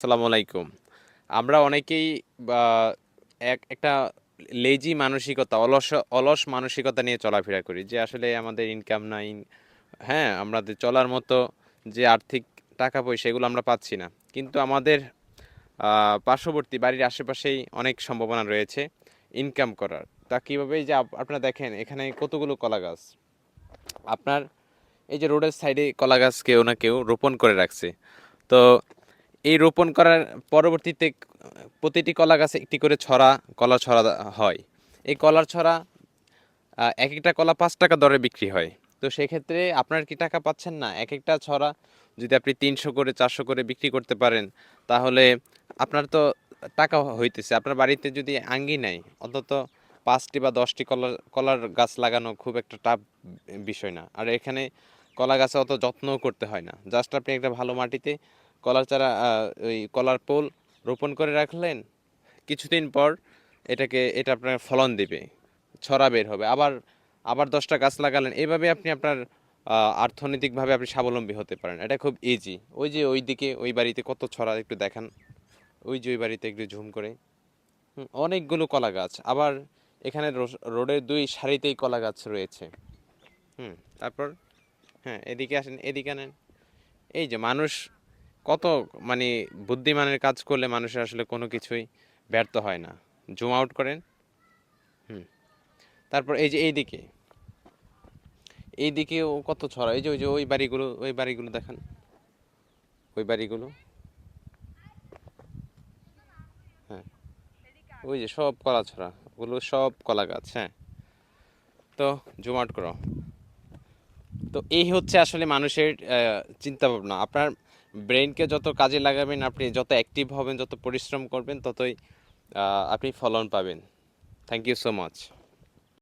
আসসালামু আলাইকুম। আমরা অনেকেই এক, একটা লেজি মানসিকতা, অলস অলস মানসিকতা নিয়ে চলাফেরা করি যে আসলে আমাদের ইনকাম নাই। হ্যাঁ আমাদের চলার মতো যে আর্থিক টাকা পয়সা এগুলো আমরা পাচ্ছি না। কিন্তু আমাদের পার্শ্ববর্তী বাড়ির আশেপাশেই অনেক সম্ভাবনা রয়েছে ইনকাম করার। তা কীভাবে যে আপ- আপনারা দেখেন, এখানে কতগুলো কলা গাছ আপনার এই যে রোডের সাইডে কলা গাছ কেউ না কেউ রোপণ করে রাখছে। তো এই রোপণ করার পরবর্তীতে প্রতিটি কলা গাছে একটি করে ছড়া, কলা ছড়া হয়। এই কলার ছড়া এক একটা কলা পাঁচ টাকা দরে বিক্রি হয়। তো সেক্ষেত্রে আপনার কি টাকা পাচ্ছেন না? এক একটা ছড়া যদি আপনি তিনশো করে, চারশো করে বিক্রি করতে পারেন, তাহলে আপনার তো টাকা হইতেছে। আপনার বাড়িতে যদি আঙ্গি নাই, অন্তত পাঁচটি বা দশটি কলার কলার গাছ লাগানো খুব একটা টাফ বিষয় না। আর এখানে কলা গাছে অত যত্নও করতে হয় না। জাস্ট আপনি একটা ভালো মাটিতে কলার চারা ওই কলার পোল রোপণ করে রাখলেন। কিছুদিন পর এটাকে, এটা আপনার ফলন দেবে, ছড়া বের হবে। আবার আবার দশটা গাছ লাগালেন। এইভাবে আপনি আপনার অর্থনৈতিকভাবে আপনি স্বাবলম্বী হতে পারেন। এটা খুব ইজি ওই যে ওই দিকে, ওই বাড়িতে কত ছড়া একটু দেখান। ওই যে ওই বাড়িতে একটু ঝুম করে। অনেকগুলো কলা গাছ। আবার এখানে রোডের দুই সারিতেই কলা গাছ রয়েছে। হুম, তারপর হ্যাঁ এদিকে আসেন, এদিকে আনেন। এই যে মানুষ কত মানে বুদ্ধিমানের কাজ করলে মানুষের আসলে কোনো কিছুই ব্যর্থ হয় না। জুম আউট করেন। হুম। তারপর এই যে এইদিকে। এইদিকেও কত ছড়া এই যে, ওই যে ওই বাড়িগুলো ওই বাড়িগুলো দেখান। ওই বাড়িগুলো। হ্যাঁ। ওই যে সব কলা ছড়া। ওগুলো সব কলা গাছ হ্যাঁ। তো জুম আউট করো। তো এই হচ্ছে আসলে মানুষের চিন্তা ভাবনা আপনার ব্রেনকে যত কাজে লাগাবেন, আপনি যত অ্যাক্টিভ হবেন, যত পরিশ্রম করবেন, ততই আপনি ফলন পাবেন। Thank you so much